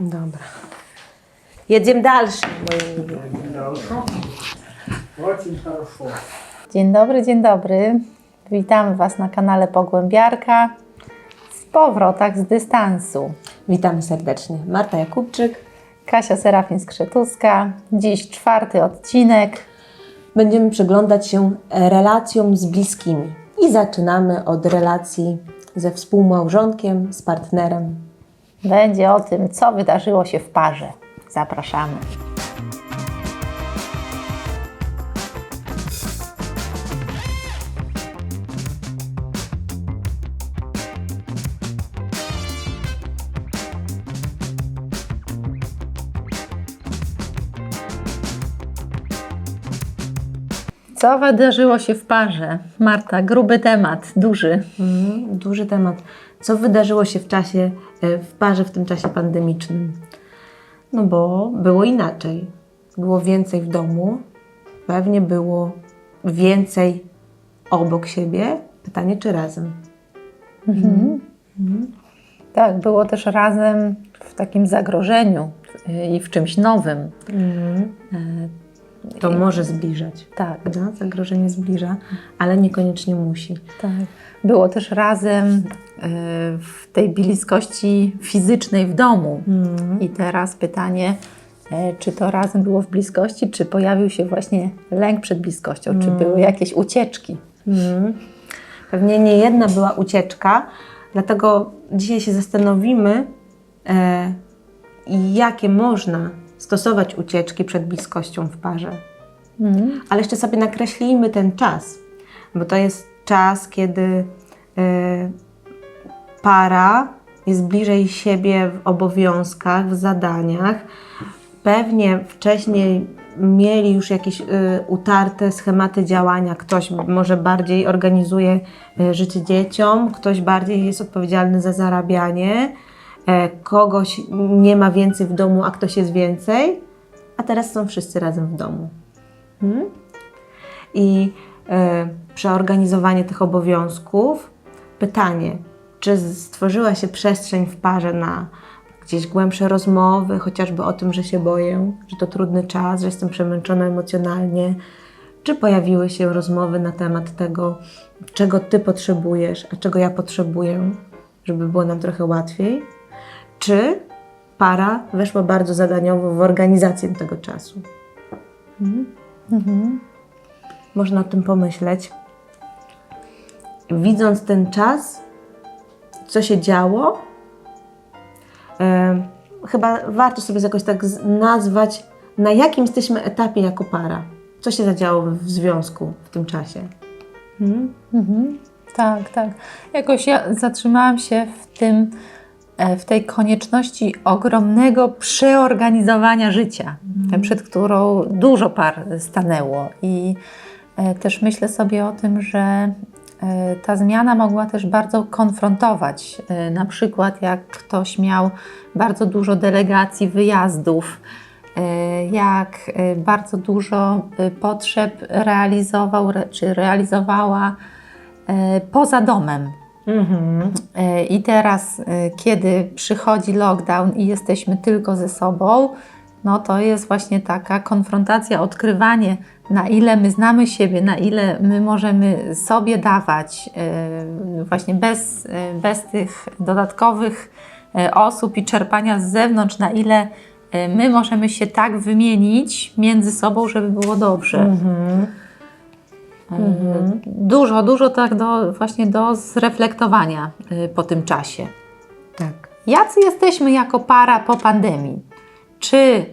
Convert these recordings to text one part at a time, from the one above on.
Dobra. Jedziemy dalszy. Dzień dobry, dzień dobry. Witamy Was na kanale Pogłębiarka z powrotach z dystansu. Witamy serdecznie. Marta Jakubczyk. Kasia Serafin-Skrzetuska. Dziś czwarty odcinek. Będziemy przyglądać się relacjom z bliskimi. I zaczynamy od relacji ze współmałżonkiem, z partnerem, będzie o tym, co wydarzyło się w parze. Zapraszamy. Co wydarzyło się w parze? Marta, gruby temat, duży. Mhm, duży temat. Co wydarzyło się w czasie, e, w parze w tym czasie pandemicznym? No bo było inaczej. Było więcej w domu, pewnie było więcej obok siebie. Pytanie, czy razem? Tak, było też razem w takim zagrożeniu y, i w czymś nowym. E, To może zbliżać. Tak, Prawda? Zagrożenie zbliża, ale niekoniecznie musi. tak. Było też razem y, w tej bliskości fizycznej w domu. I teraz pytanie, e, czy to razem było w bliskości, czy pojawił się właśnie lęk przed bliskością, czy były jakieś ucieczki? Mhm. Pewnie nie jedna była ucieczka, dlatego dzisiaj się zastanowimy, e, jakie można stosować ucieczki przed bliskością w parze. Ale jeszcze sobie nakreślimy ten czas, bo to jest czas, kiedy e, para jest bliżej siebie w obowiązkach, w zadaniach. Pewnie wcześniej mieli już jakieś y, utarte schematy działania. Ktoś może bardziej organizuje y, życie dzieciom, ktoś bardziej jest odpowiedzialny za zarabianie, kogoś nie ma więcej w domu, a ktoś jest więcej, a teraz są wszyscy razem w domu. Hmm? I e, przeorganizowanie tych obowiązków. Pytanie, czy stworzyła się przestrzeń w parze na gdzieś głębsze rozmowy, chociażby o tym, że się boję, że to trudny czas, że jestem przemęczona emocjonalnie? Czy pojawiły się rozmowy na temat tego, czego Ty potrzebujesz, a czego ja potrzebuję, żeby było nam trochę łatwiej? Czy para weszła bardzo zadaniowo w organizację tego czasu? Można o tym pomyśleć. Widząc ten czas, co się działo, e, chyba warto sobie jakoś tak nazwać, na jakim jesteśmy etapie jako para. Co się zadziało w związku w tym czasie. Mhm. Tak, tak. Jakoś ja zatrzymałam się w tym, w tej konieczności ogromnego przeorganizowania życia, przed którą dużo par stanęło. I e, też myślę sobie o tym, że e, ta zmiana mogła też bardzo konfrontować. E, Na przykład, jak ktoś miał bardzo dużo delegacji, wyjazdów, e, jak e, bardzo dużo e, potrzeb realizował re- czy realizowała e, poza domem. E, I teraz, e, kiedy przychodzi lockdown i jesteśmy tylko ze sobą, no to jest właśnie taka konfrontacja, odkrywanie, na ile my znamy siebie, na ile my możemy sobie dawać, e, właśnie bez, bez tych dodatkowych osób i czerpania z zewnątrz, na ile my możemy się tak wymienić między sobą, żeby było dobrze. E, Dużo, dużo tak do, właśnie do zreflektowania e, po tym czasie. Tak. Jacy jesteśmy jako para po pandemii? Czy e,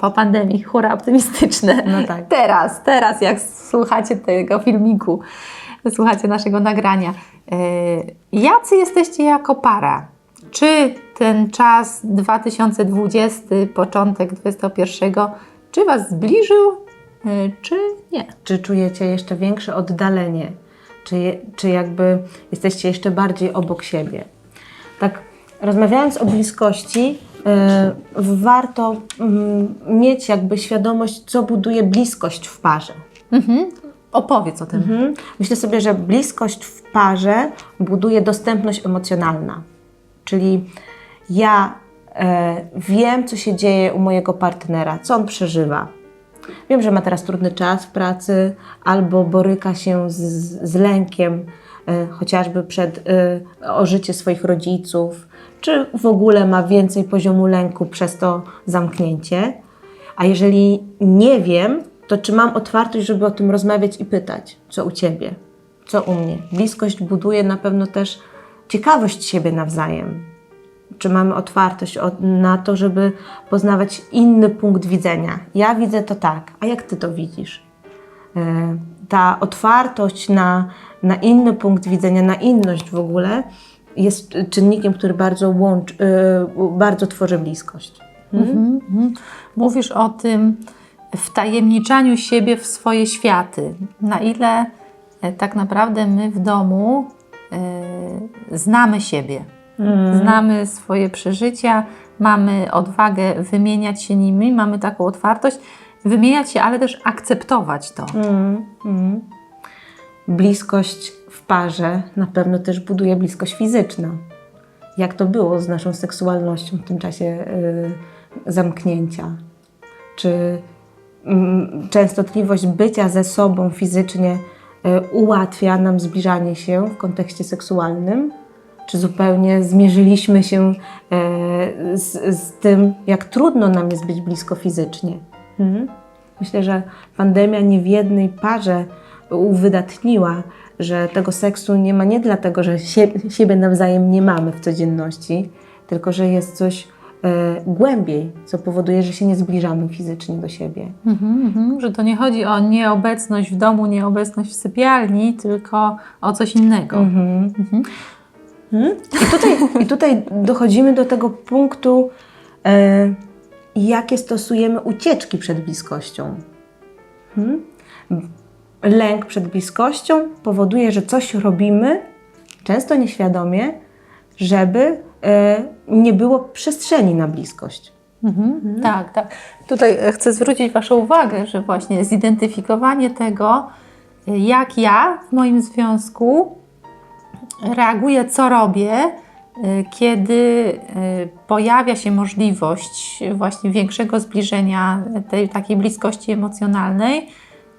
po pandemii, hura optymistyczne, No tak. teraz, teraz jak słuchacie tego filmiku, słuchacie naszego nagrania, e, jacy jesteście jako para? Czy ten czas 2020, początek 2021, czy Was zbliżył, czy nie? Czy czujecie jeszcze większe oddalenie? Czy, je, czy jakby jesteście jeszcze bardziej obok siebie? Tak, rozmawiając o bliskości, e, warto mm, mieć jakby świadomość, co buduje bliskość w parze. Opowiedz o tym. Mhm. Myślę sobie, że bliskość w parze buduje dostępność emocjonalna. Czyli ja e, wiem, co się dzieje u mojego partnera, co on przeżywa. Wiem, że ma teraz trudny czas w pracy, albo boryka się z, z lękiem, e, chociażby przed e, o życie swoich rodziców, czy w ogóle ma więcej poziomu lęku przez to zamknięcie. A jeżeli nie wiem, to czy mam otwartość, żeby o tym rozmawiać i pytać, co u ciebie, co u mnie. Bliskość buduje na pewno też ciekawość siebie nawzajem. Czy mamy otwartość na to, żeby poznawać inny punkt widzenia? Ja widzę to tak, a jak ty to widzisz? E, Ta otwartość na, na inny punkt widzenia, na inność w ogóle jest czynnikiem, który bardzo łączy, e, bardzo tworzy bliskość. Mhm. Mówisz o tym wtajemniczaniu siebie w swoje światy. Na ile e, tak naprawdę my w domu e, znamy siebie, znamy swoje przeżycia, mamy odwagę wymieniać się nimi, mamy taką otwartość, wymieniać się, ale też akceptować to. Mm, mm. Bliskość w parze na pewno też buduje bliskość fizyczna. Jak to było z naszą seksualnością w tym czasie y, zamknięcia? Czy mm, częstotliwość bycia ze sobą fizycznie y, ułatwia nam zbliżanie się w kontekście seksualnym? Czy zupełnie zmierzyliśmy się y, z, z tym, jak trudno nam jest być blisko fizycznie? Mhm. Myślę, że pandemia nie w jednej parze uwydatniła, że tego seksu nie ma nie dlatego, że sie, siebie nawzajem nie mamy w codzienności, tylko że jest coś e, głębiej, co powoduje, że się nie zbliżamy fizycznie do siebie. Mhm, mhm. Że to nie chodzi o nieobecność w domu, nieobecność w sypialni, tylko o coś innego. Mhm. I, tutaj, I tutaj dochodzimy do tego punktu, e, jakie stosujemy ucieczki przed bliskością. Mhm. Lęk przed bliskością powoduje, że coś robimy, często nieświadomie, żeby e, nie było przestrzeni na bliskość. Mhm. Tak, tak. Tutaj e, chcę zwrócić Waszą uwagę, że właśnie zidentyfikowanie tego, e, jak ja w moim związku reaguję, co robię, e, kiedy e, pojawia się możliwość właśnie większego zbliżenia tej takiej bliskości emocjonalnej,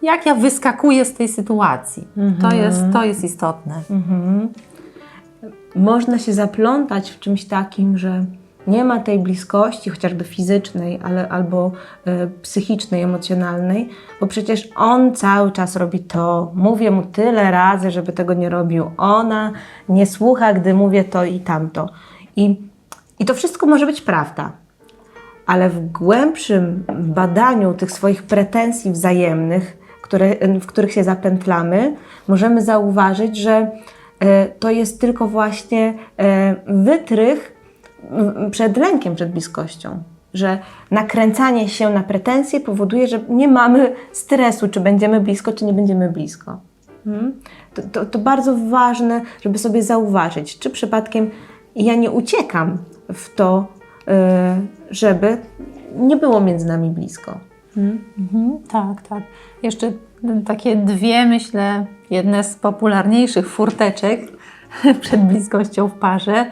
jak ja wyskakuję z tej sytuacji. To, jest, to jest istotne. Mhm. Można się zaplątać w czymś takim, że nie ma tej bliskości, chociażby fizycznej, ale, albo e, psychicznej, emocjonalnej, bo przecież on cały czas robi to. Mówię mu tyle razy, żeby tego nie robił. Ona nie słucha, gdy mówię to i tamto. I, i to wszystko może być prawda. Ale w głębszym badaniu tych swoich pretensji wzajemnych, które, w których się zapętlamy, możemy zauważyć, że e, to jest tylko właśnie e, wytrych przed lękiem, przed bliskością. Że nakręcanie się na pretensje powoduje, że nie mamy stresu, czy będziemy blisko, czy nie będziemy blisko. Mhm. To, to, to bardzo ważne, żeby sobie zauważyć, czy przypadkiem ja nie uciekam w to, e, żeby nie było między nami blisko. Mhm, tak, tak. Jeszcze takie dwie, myślę, jedne z popularniejszych furteczek przed bliskością w parze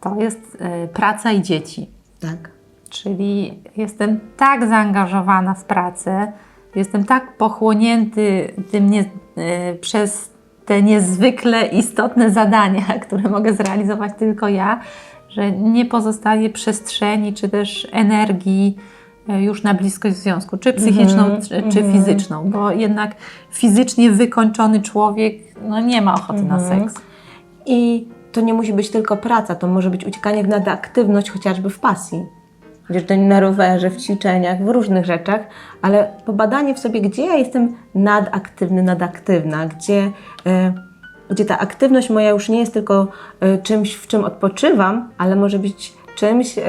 to jest e, praca i dzieci. Tak. Czyli jestem tak zaangażowana w pracę, jestem tak pochłonięty tym nie, e, przez te niezwykle istotne zadania, które mogę zrealizować tylko ja, że nie pozostaje przestrzeni czy też energii e, już na bliskość związku, czy psychiczną, Mhm, czy, czy fizyczną, bo jednak fizycznie wykończony człowiek no, nie ma ochoty na Mhm. seks. I to nie musi być tylko praca, to może być uciekanie w nadaktywność chociażby w pasji. To na rowerze, w ćwiczeniach, w różnych rzeczach, ale pobadanie w sobie, gdzie ja jestem nadaktywny, nadaktywna, gdzie, e, gdzie ta aktywność moja już nie jest tylko e, czymś, w czym odpoczywam, ale może być czymś, e,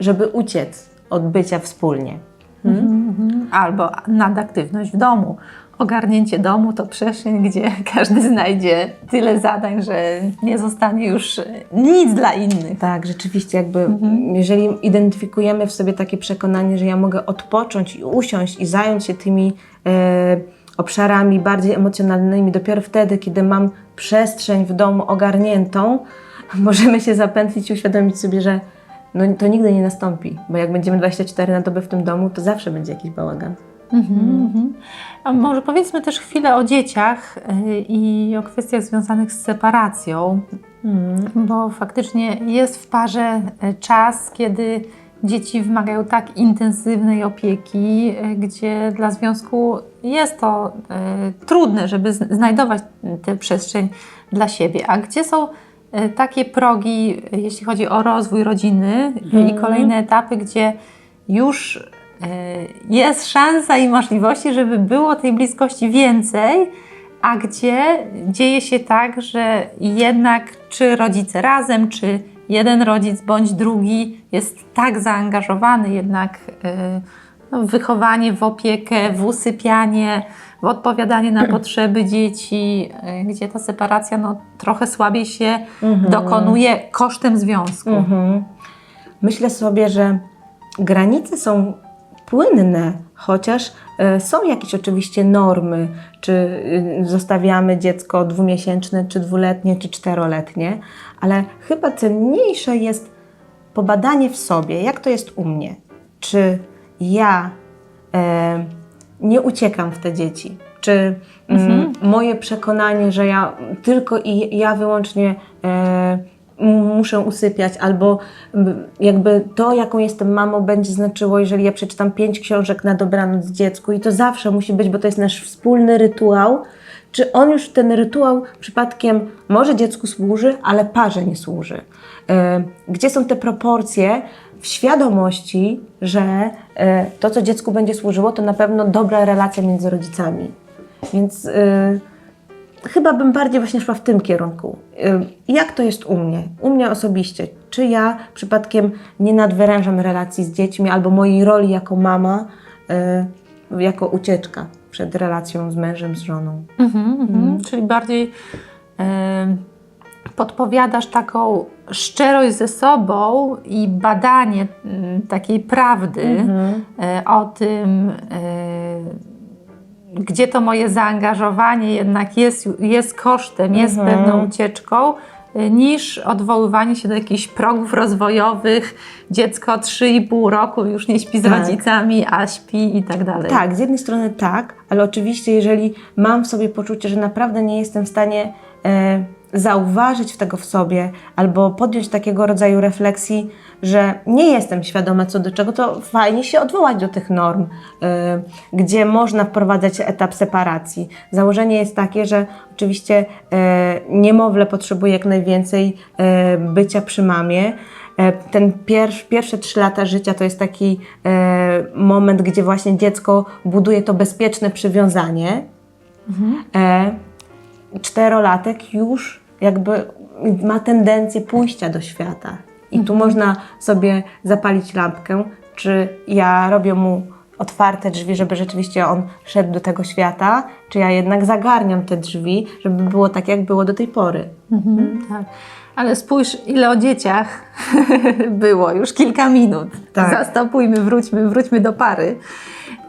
żeby uciec od bycia wspólnie. Mhm. Albo nadaktywność w domu. Ogarnięcie domu to przestrzeń, gdzie każdy znajdzie tyle zadań, że nie zostanie już nic dla innych. Tak, rzeczywiście, jakby jeżeli identyfikujemy w sobie takie przekonanie, że ja mogę odpocząć i usiąść i zająć się tymi e, obszarami bardziej emocjonalnymi dopiero wtedy, kiedy mam przestrzeń w domu ogarniętą, możemy się zapętlić i uświadomić sobie, że no, to nigdy nie nastąpi, bo jak będziemy 24 na dobę w tym domu, to zawsze będzie jakiś bałagan. Mhm, mhm. A może powiedzmy też chwilę o dzieciach y, i o kwestiach związanych z separacją, bo faktycznie jest w parze y, czas, kiedy dzieci wymagają tak intensywnej opieki, y, gdzie dla związku jest to y, trudne, żeby znajdować tę przestrzeń dla siebie. A gdzie są y, takie progi, jeśli chodzi o rozwój rodziny y, i kolejne etapy, gdzie już jest szansa i możliwości, żeby było tej bliskości więcej, a gdzie dzieje się tak, że jednak czy rodzice razem, czy jeden rodzic bądź drugi jest tak zaangażowany jednak y, no, w wychowanie, w opiekę, w usypianie, w odpowiadanie na potrzeby dzieci, y, gdzie ta separacja no, trochę słabiej się dokonuje kosztem związku. Mhm. Myślę sobie, że granice są płynne, chociaż e, są jakieś oczywiście normy, czy y, zostawiamy dziecko dwumiesięczne, czy dwuletnie, czy czteroletnie, ale chyba cenniejsze jest pobadanie w sobie, jak to jest u mnie. Czy ja e, nie uciekam w te dzieci? Czy mm, moje przekonanie, że ja tylko i ja wyłącznie e, muszę usypiać, albo jakby to, jaką jestem mamą, będzie znaczyło, jeżeli ja przeczytam pięć książek na dobranoc dziecku i to zawsze musi być, bo to jest nasz wspólny rytuał, czy on już ten rytuał przypadkiem może dziecku służy, ale parze nie służy? E, Gdzie są te proporcje w świadomości, że e, to, co dziecku będzie służyło, to na pewno dobra relacja między rodzicami. Więc y, chyba bym bardziej właśnie szła w tym kierunku. Y, Jak to jest u mnie? U mnie osobiście. Czy ja przypadkiem nie nadwyrężam relacji z dziećmi albo mojej roli jako mama, y, jako ucieczka przed relacją z mężem, z żoną? Mhm, mhm. Czyli bardziej em, podpowiadasz taką szczerość ze sobą i badanie mm, takiej prawdy e, o tym, gdzie to moje zaangażowanie jednak jest, jest kosztem, jest Mhm. pewną ucieczką, e, niż odwoływanie się do jakichś progów rozwojowych. Dziecko 3,5 roku już nie śpi z Tak. rodzicami, a śpi i tak dalej. Tak, z jednej strony tak, ale oczywiście, jeżeli mam w sobie poczucie, że naprawdę nie jestem w stanie e, zauważyć tego w sobie albo podjąć takiego rodzaju refleksji, że nie jestem świadoma co do czego, to fajnie się odwołać do tych norm, e, gdzie można wprowadzać etap separacji. Założenie jest takie, że oczywiście e, niemowlę potrzebuje jak najwięcej e, bycia przy mamie. E, Ten pier, pierwsze trzy lata życia to jest taki e, moment, gdzie właśnie dziecko buduje to bezpieczne przywiązanie. E, czterolatek już jakby ma tendencję pójścia do świata. I tu można sobie zapalić lampkę, czy ja robię mu otwarte drzwi, żeby rzeczywiście on szedł do tego świata, czy ja jednak zagarniam te drzwi, żeby było tak, jak było do tej pory. Mhm, tak. Ale spójrz, ile o dzieciach było, już kilka minut. Tak. Zastopujmy, wróćmy, wróćmy do pary.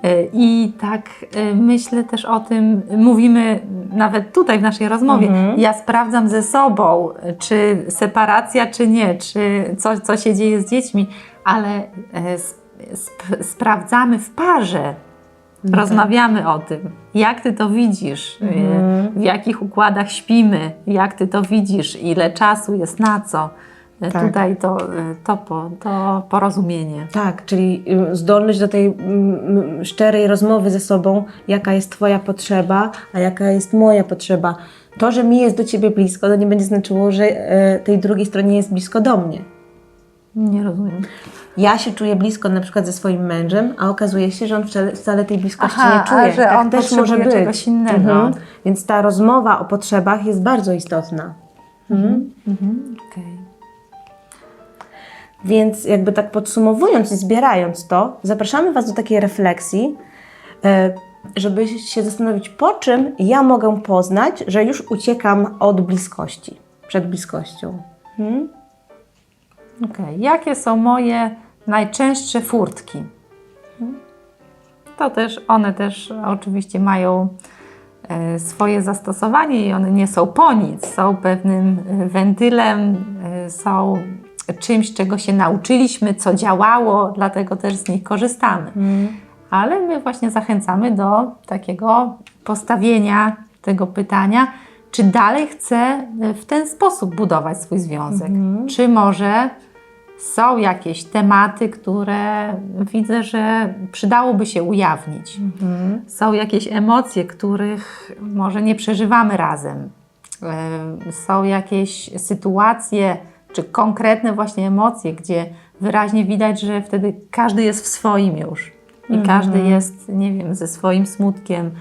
E, I tak e, myślę też o tym, mówimy nawet tutaj w naszej rozmowie, ja sprawdzam ze sobą, czy separacja, czy nie, czy co, co się dzieje z dziećmi, ale e, sp- sprawdzamy w parze. Rozmawiamy o tym, jak ty to widzisz, e, w jakich układach śpimy, jak ty to widzisz, ile czasu jest na co. E, Tak. Tutaj to, e, to, po, to porozumienie. Tak, czyli y, zdolność do tej mm, mm, szczerej rozmowy ze sobą, jaka jest Twoja potrzeba, a jaka jest moja potrzeba. To, że mi jest do Ciebie blisko, to nie będzie znaczyło, że tej drugiej stronie jest blisko do mnie. Nie rozumiem. Ja się czuję blisko na przykład ze swoim mężem, a okazuje się, że on wcale, wcale tej bliskości Aha, nie czuje. a że tak on też może być. czegoś innego. Mhm. Więc ta rozmowa o potrzebach jest bardzo istotna. Mhm. Okej. Więc jakby tak podsumowując i zbierając to, zapraszamy Was do takiej refleksji, e, żeby się zastanowić, po czym ja mogę poznać, że już uciekam od bliskości, przed bliskością. Hmm? Okej. Jakie są moje najczęstsze furtki? To też, one też oczywiście mają e, swoje zastosowanie i one nie są po nic. Są pewnym e, wentylem, e, są czymś, czego się nauczyliśmy, co działało, dlatego też z nich korzystamy. Ale my właśnie zachęcamy do takiego postawienia tego pytania, czy dalej chcę w ten sposób budować swój związek? Czy może są jakieś tematy, które widzę, że przydałoby się ujawnić? Są jakieś emocje, których może nie przeżywamy razem. E, Są jakieś sytuacje, czy konkretne właśnie emocje, gdzie wyraźnie widać, że wtedy każdy jest w swoim już. I każdy jest, nie wiem, ze swoim smutkiem,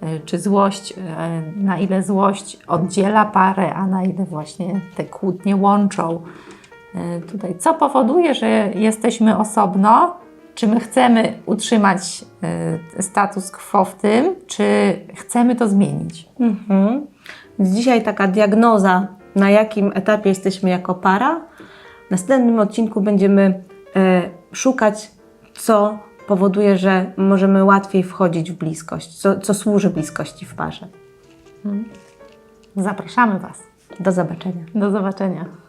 e, czy złość, e, na ile złość oddziela parę, a na ile właśnie te kłótnie łączą. E, Tutaj, co powoduje, że jesteśmy osobno? Czy my chcemy utrzymać e, status quo w tym, czy chcemy to zmienić? Mhm. Więc dzisiaj taka diagnoza, na jakim etapie jesteśmy jako para. W następnym odcinku będziemy e, szukać, co powoduje, że możemy łatwiej wchodzić w bliskość, co, co służy bliskości w parze. Zapraszamy Was. Do zobaczenia. Do zobaczenia.